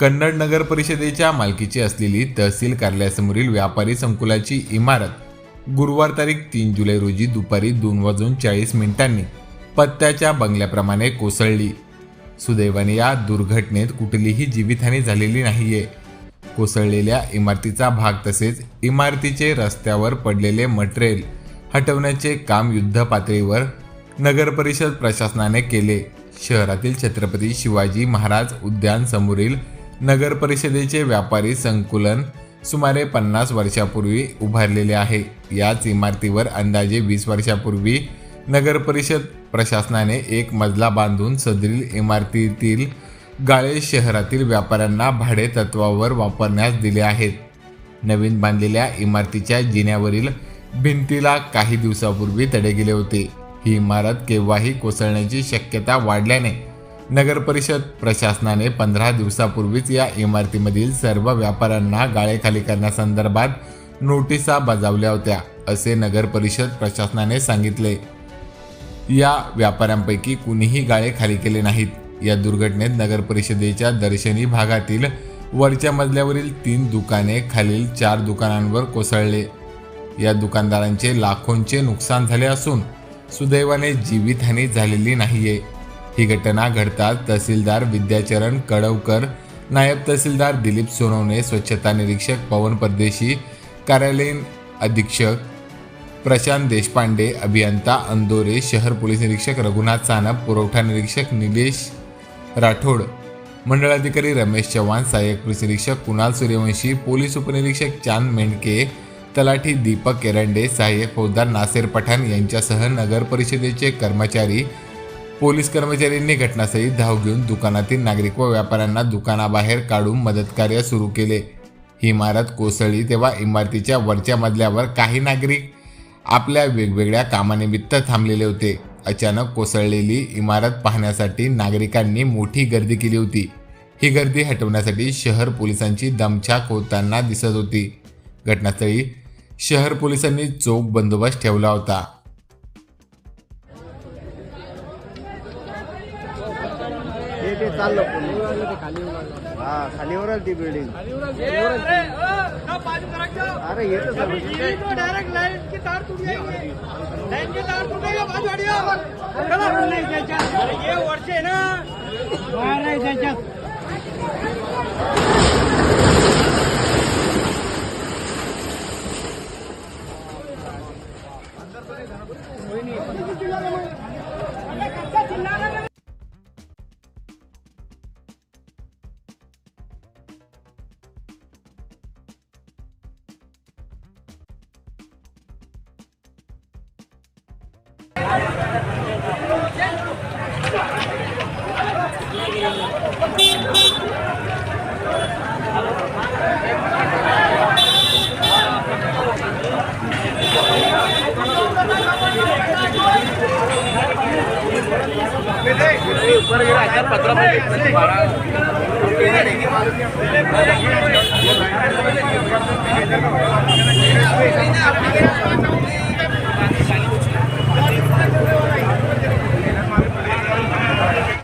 कन्नड नगर परिषदेच्या मालकीची असलेली तहसील कार्यालयासमोरील व्यापारी संकुलाची इमारत गुरुवार तारीख तीन जुलै रोजी दुपारी दोन वाजून चाळीस मिनिटांनी पत्त्याच्या बंगल्याप्रमाणे कोसळली. सुदैवाने या दुर्घटनेत कुठलीही जीवितहानी झालेली नाहीये. कोसळलेल्या इमारतीचा भाग तसेच इमारतीचे रस्त्यावर पडलेले मटेरियल हटवण्याचे काम युद्ध पातळीवर नगर परिषद प्रशासनाने केले. शहरातील छत्रपती शिवाजी महाराज उद्यान समोरील नगर परिषदेचे व्यापारी संकुलन सुमारे पन्नास वर्षापूर्वी उभारलेले आहे. याच इमारतीवर अंदाजे वीस वर्षापूर्वी नगर परिषद प्रशासनाने एक मजला बांधून सदरील इमारतीतील गाळे शहरातील व्यापाऱ्यांना भाडे तत्वावर वापरण्यास दिले आहेत. नवीन बांधलेल्या इमारतीच्या जिन्यावरील भिंतीला काही दिवसापूर्वी तडे गेले होते. ही इमारत केव्हाही कोसळण्याची शक्यता वाढल्याने नगरपरिषद प्रशासनाने पंधरा दिवसापूर्वीच या इमारतीमधील सर्व व्यापाऱ्यांना गाळे खाली करण्यासंदर्भात नोटिसा बजावल्या होत्या असे नगरपरिषद प्रशासनाने सांगितले. या व्यापाऱ्यांपैकी कुणीही गाळे खाली केले नाहीत. या दुर्घटनेत नगरपरिषदेच्या दर्शनी भागातील वरच्या मजल्यावरील तीन दुकाने खालील चार दुकानांवर कोसळले. या दुकानदारांचे लाखोंचे नुकसान झाले असून सुदैवाने जीवितहानी झालेली नाहीये. ही घटना घडताच तहसीलदार विद्याचरण कडवकर नायब तहसीलदार दिलीप सोनवणे स्वच्छता निरीक्षक पवन परदेशी कार्यालयीन अधीक्षक प्रशांत देशपांडे अभियंता अंदोरे शहर पोलीस निरीक्षक रघुनाथ सानप पुरवठा निरीक्षक निलेश राठोड मंडळाधिकारी रमेश चव्हाण सहाय्यक पोलीस निरीक्षक कुणाल सूर्यवंशी पोलीस उपनिरीक्षक चांद मेंढके तलाठी दीपक एरंडे सहाय्यक फौजदार नासेर पठाण यांच्यासह नगर परिषदेचे कर्मचारी पोलीस कर्मचाऱ्यांनी घटनास्थळी धाव घेऊन दुकानातील नागरिक व व्यापाऱ्यांना दुकानाबाहेर काढून मदतकार्य सुरू केले. ही इमारत कोसळली तेव्हा इमारतीच्या वरच्या मजल्यावर काही नागरिक आपल्या वेगवेगळ्या कामानिमित्त थांबलेले होते. अचानक कोसळलेली इमारत पाहण्यासाठी नागरिकांनी मोठी गर्दी केली होती. ही गर्दी हटवण्यासाठी शहर पोलिसांची दमछाक होताना दिसत होती. घटनास्थळी शहर पोलिसांनी चोख बंदोबस्त ठेवला होता. ते ते चाललं हा खालीवरच ती बिल्डिंग अरे येतं सर डायरेक्ट की तार की तार बाजू अरे ये वर्ष ना नाही त्याच्यात पत्र